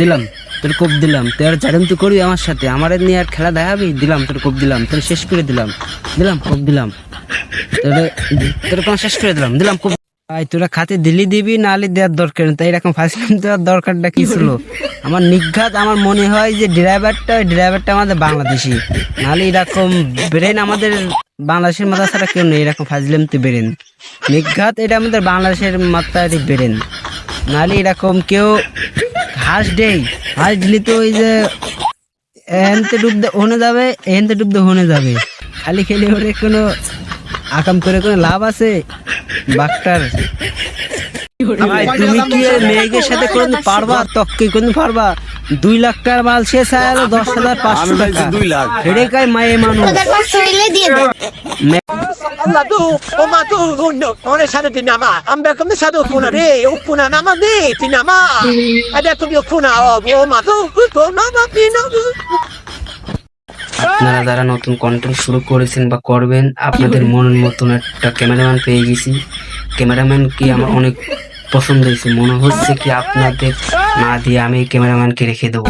দিলাম তোর কোপ দিলাম। তুই আর জারেম তুই করবি আমার সাথে। আমার নিয়ে আর খেলা দেখাবি? দিলাম তোর কোপ দিলাম। তোর শেষ করে দিলাম। দিলাম কোপ দিলাম। তোর কোন শেষ করে দিলাম? দিলাম কোপ ভাই তোরা খাতে দিলি দিবি নালি দেওয়ার দরকার নেই। তাই এরকম ফাঁসলাম দেওয়ার দরকারটা কি ছিল? আমার নিঘাত আমার মনে হয় যে ড্রাইভারটা ওই ড্রাইভারটা আমাদের বাংলাদেশি। নাহলে এরকম ব্রেন আমাদের বাংলাদেশের মাথা ছাড়া কেউ নেই। এরকম ফাজলাম তো ব্রেন। নিঘাত এটা আমাদের বাংলাদেশের মাথায় ব্রেন। নাহলে এরকম কেউ হাঁস ডে হাঁস দিলি তো ওই যে এনতে ডুবতে হনে যাবে এনতে ডুবতে হনে যাবে। খালি খেলে ওরে কোনো আকাম করে কোনো লাভ আছে? বাঘটার তুমি কি মেয়েদের সাথে কোনদিন পারবা? তককে কোনদিন পারবা? দুই লাখ টাকার মাল শেষ হয়ে গেল দশ হাজার পাঁচশো টাকা। দুই লাখ। হেডে কাই মায়ে মানুষ. আপনারা যারা নতুন কন্টেন্ট শুরু করেছেন বা করবেন আপনাদের মনের মতন একটা ক্যামেরাম্যান পেয়ে গেছি। ক্যামেরাম্যান কি আমার অনেক পছন্দ হয়েছে। মনে হচ্ছে কি আপনাদের না দিয়ে আমি ক্যামেরাম্যানকে রেখে দেবো।